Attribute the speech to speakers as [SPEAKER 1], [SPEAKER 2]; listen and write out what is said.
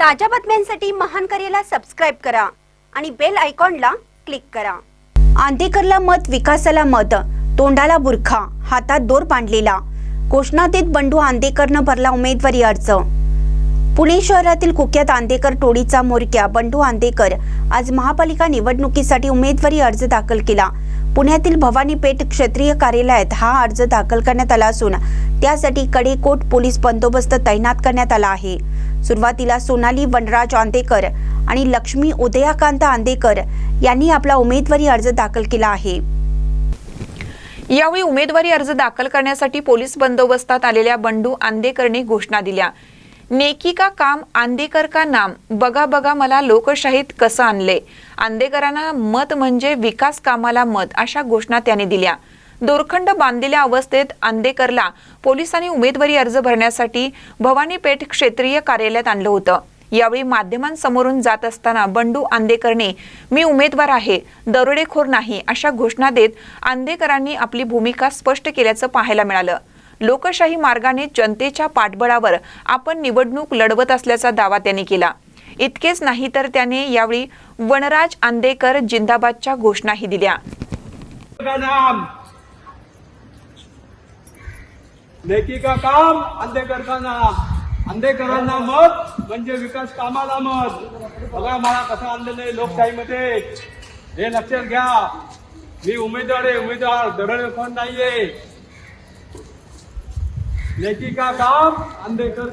[SPEAKER 1] ताज्या बातम्यांसाठी महान करेला सबस्क्राईब करा आणि बेल आयकॉनला क्लिक करा. आंदेकरला मत विकासाला मत तोंडाला बुरखा हातात दोर पांडलेला. घोषणातीत बंडू आंदेकरनं भरला उमेदवारी अर्ज. पुणे शहरातील कुख्यात आंदेकर टोळीचा मोरक्या बंडू आंदेकर आज महापालिका निवडणुकीसाठी उमेदवारी अर्ज दाखल केला. पुण्यातील भवानी पेठ क्षेत्रीय कार्यालयात हा अर्ज दाखल करण्यात आला असून त्यासाठी कडेकोट पोलीस बंदोबस्त तैनात करण्यात आला आहे. सुरुवातीला सोनाली वनराज आंदेकर आणि लक्ष्मी उदयाकांत आंदेकर यांनी आपला उमेदवारी अर्ज दाखल केला आहे.
[SPEAKER 2] यावेळी उमेदवारी अर्ज दाखल करण्यासाठी पोलीस बंदोबस्तात आलेल्या बंडू आंदेकरने घोषणा दिल्या. नेकी का काम आंदेकर का नाम. बघा बघा मला लोकशाहीत कसं आणले आंदेकरांना मत म्हणजे विकास कामाला मत अशा घोषणा त्याने दिल्या. दोरखंड बांधलेल्या अवस्थेत आंदेकरला पोलिसांनी उमेदवारी अर्ज भरण्यासाठी भवानीपेठ क्षेत्रीय कार्यालयात आणलं होतं. यावेळी माध्यमांसमोरून जात असताना बंडू आंदेकरने मी उमेदवार आहे दरोडेखोर नाही अशा घोषणा देत आंदेकरांनी आपली भूमिका स्पष्ट केल्याचं पाहायला मिळालं. लोकशाही मार्गाने जनतेच्या पाठबळावर आपण निवडणूक लढवत असल्याचा दावा त्यांनी केला. इतकेच नाही तर त्याने यावेळी वनराज आंदेकर जिंदाबादच्या घोषणाही दिल्या.
[SPEAKER 3] का नेकी का काम अंधेकर का नाम. अंधेकरांना मत म्हणजे विकास कामाला मत. बघा मला कसं आणलेलं आहे लोकशाहीमध्ये. हे लक्षात घ्या. मी उमेदवार आहे उमेदवार. दरड कोण नाहीये. नेकी का काम अंधेकर